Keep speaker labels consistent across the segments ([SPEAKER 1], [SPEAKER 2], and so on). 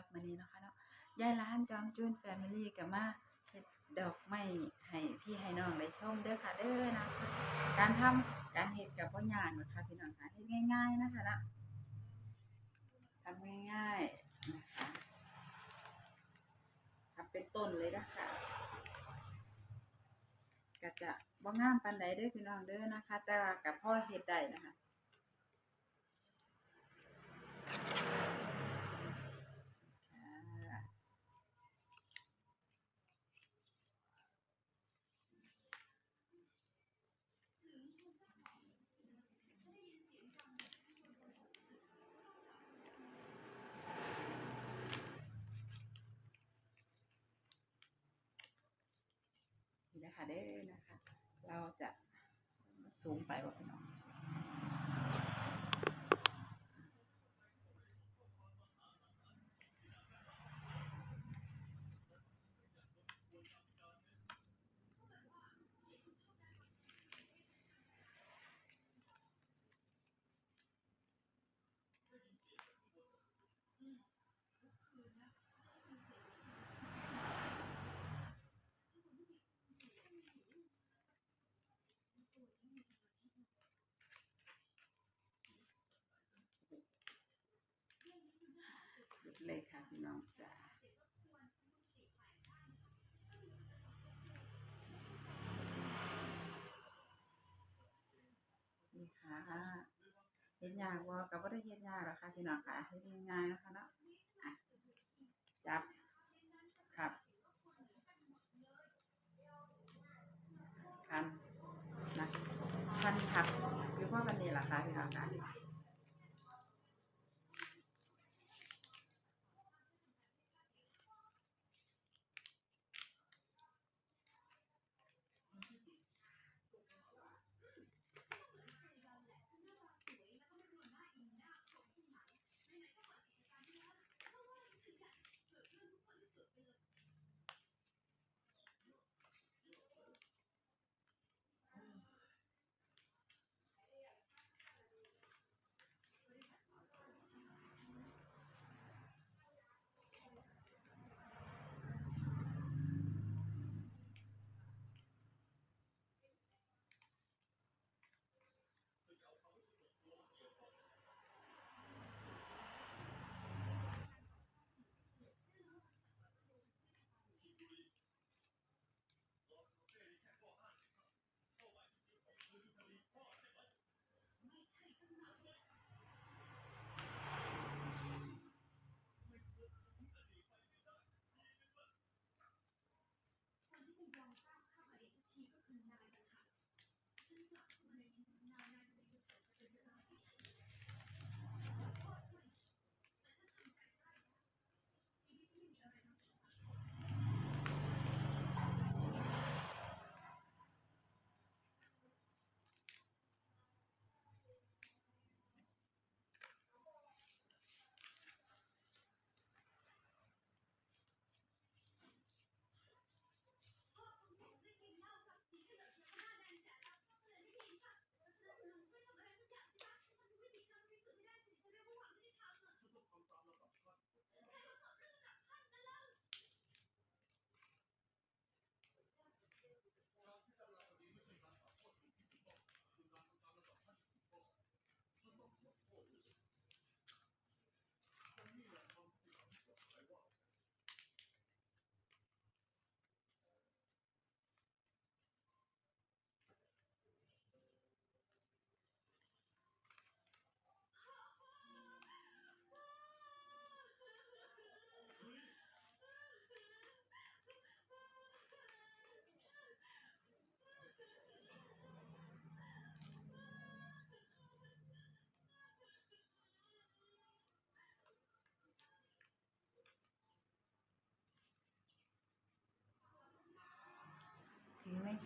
[SPEAKER 1] รับมื้อนี้นะคะเนาะยายร้านจอมจูนแฟมิลี่ก็มาเฮ็ดดอกไม้ให้พี่ให้น้องได้ชมเด้อค่ะเด้อนะคะการทำการเฮ็ดก็บ่ยากหรอกค่ะพี่น้องค่ะเฮ็ดง่าย ๆนะคะนะทำง่ายๆนะคะทำเป็นต้นเลยนะคะก็จะบ่งามปานใดเด้อพี่น้องเด้อนะคะ แต่ว่าก็พอเฮ็ดได้นะคะค่ะนี่นะ คะเด้อนะคะ เราจะสูงไปว่าพี่น้อง เลยค่ะพี่น้องจ้านี่ค่ะเฮ็ดยากว่าก็บ่ได้เฮ็ดยากหรอกค่ะพี่น้องค่ะเฮ็ดง่ายๆนะคะเนาะจับครับคันนะคันผักอยู่พวกกันนี่แหละคะพี่น้องค่ะ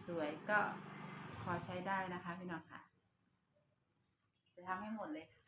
[SPEAKER 1] สวยก็พอใช้ได้นะคะพี่น้องค่ะ จะทำให้หมดเลยค่ะ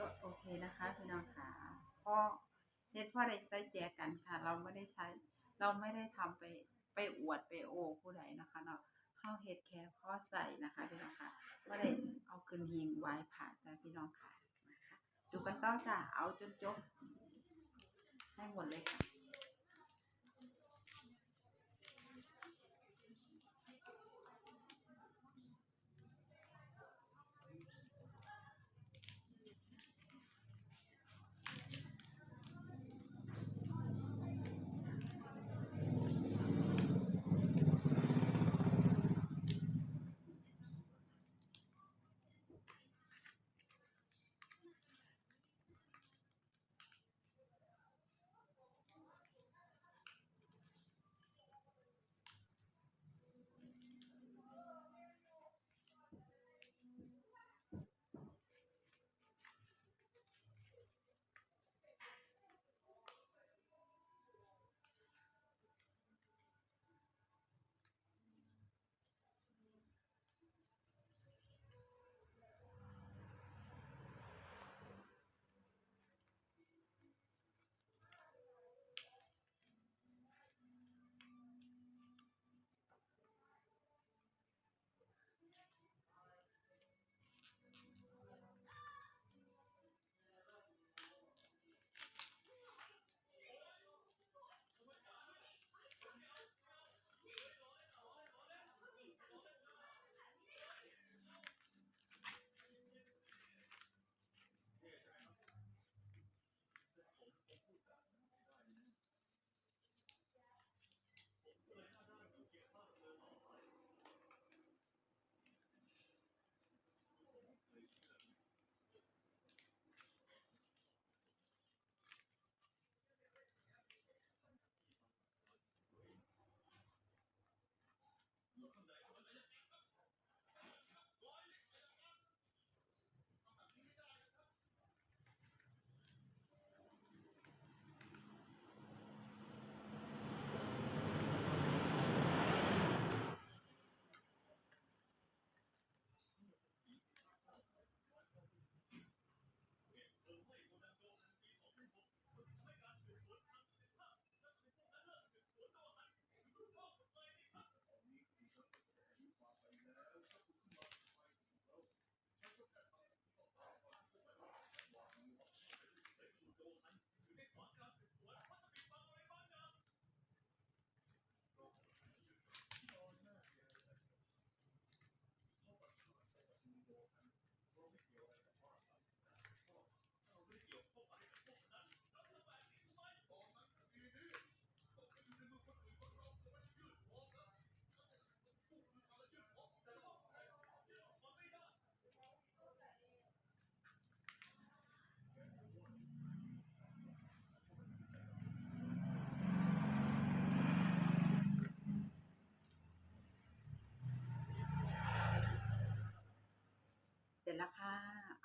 [SPEAKER 1] ก็โอ
[SPEAKER 2] เคนะคะพี่น้องค่ะก็เฮ็ดพ่อได้ใช้แจกกันค่ะ เราไม่ได้ใช้ เราไม่ได้ทำไปไปอวดไปโอผู้ใดนะคะเนาะเข้าเฮ็ดแค่พ่อใส่นะคะพี่น้องค่ะก็ได้เอาขึ้นหิงไว้ผ่านจ้าพี่น้องค่ะดูกันต้อจ้ะเอาจนจบให้หมดเลยค่ะ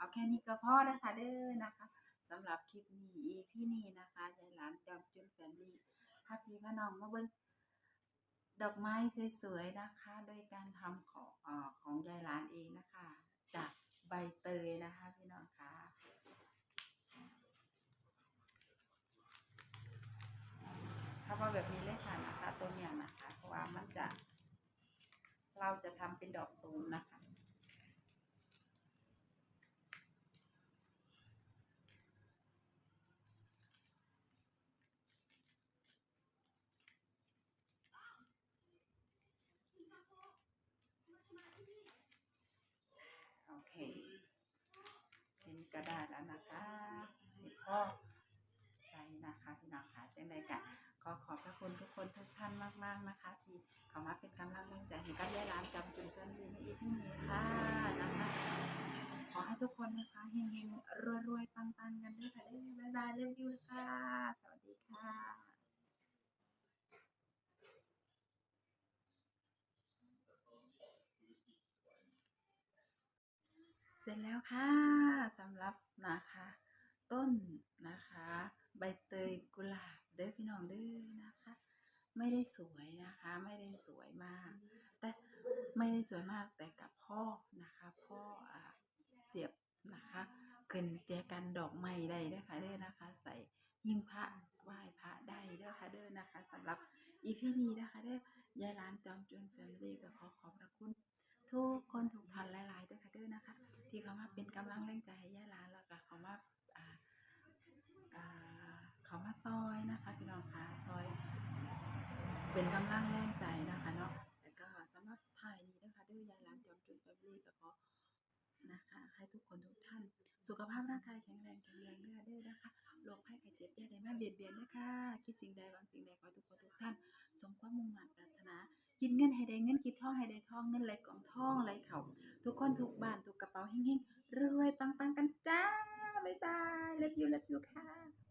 [SPEAKER 2] เอาแค่นี้ก็พอนะคะเด้อนะคะสำหรับคลิปนี้ EP นี้นะคะยายหลานจอมจุนแฟมิลี่พาพี่พาน้องมาเบิ่งดอกไม้สวยๆนะคะ โดยการทำของอของยายหลานเองนะคะ จากใบเตยนะคะพี่น้องค่ะทำมาแบบนี้เลยค่ะนะคะตัวเนี้ยนะคะ เพราะว่ามันจะ เราจะทำเป็นดอกตูมนะคะ โอเคทีนี้ ก็ได้แล้วนะคะนี่ก็ใส่นะคะพี่น้องค่ะจังใดกันก็ขอบพระคุณทุกคนทุกท่านมากๆนะคะ ที่เข้ามาเป็นกำลังใจให้กับยายร้านจำจุนกันดีในอีพีนี้ค่ะนะคะขอให้ทุกคนนะคะเฮงๆรวยๆปังๆกันด้วยค่ะได้บ๊ายบายเร็วๆค่ะ สวัสดีค่ะ เสร็จแล้วค่ะสำหรับนะคะ ต้นนะคะ ใบเตยกุหลาบเด้อพี่น้องเด้อนะคะ ไม่ได้สวยนะคะ ไม่ได้สวยมาก แต่ไม่ได้สวยมากแต่กับพ่อนะคะ พ่ออ่าเสียบนะคะเคขึ้นแจกันดอกไม้ได้ด้อค่ะเด้อนะคะ ใส่หิ้งพระไหว้พระได้เด้อค่ะเด้อนะคะสำหรับอีพีนี้นะคะเด้อยายร้านจอมจุนแฟมิลี่ก็ขอขอบพระคุณ ทุกคนทุกท่านหลายๆด้วยค่ะด้อนะคะ ที่เขามาเป็นกำลังแรงใจให้ยายร้านแล้วก็เขามาอ่อเขามาซอยนะคะพี่น้องค่ะซอย เป็นกำลังแรงใจนะคะเนาะแล้วก็สำหรับถ่ายนี้นะคะด้อยยายร้านจอมจุนแฟมิลี่ก็ขอนะคะให้ทุกคนทุกท่าน สุขภาพร่างกายแข็งแรงแข็งแรงเด้อเด้อนะคะโรคภัยไข้เจ็บอย่าได้มาเบียดเบียนนะคะคิดสิ่งใดหวังสิ่งใดขอทุกคนทุกท่าน สมความมุ่งมั่นปรารถนา กินเงินให้ได้เงินกินทองให้ได้ทองเงินไหลกองทองไหลเข่าทุกคนทุกบ้านทุกกระเป๋าเฮงๆรวยปังๆกันจ้าบ๊ายบายเลิฟยูเลิฟยูค่ะ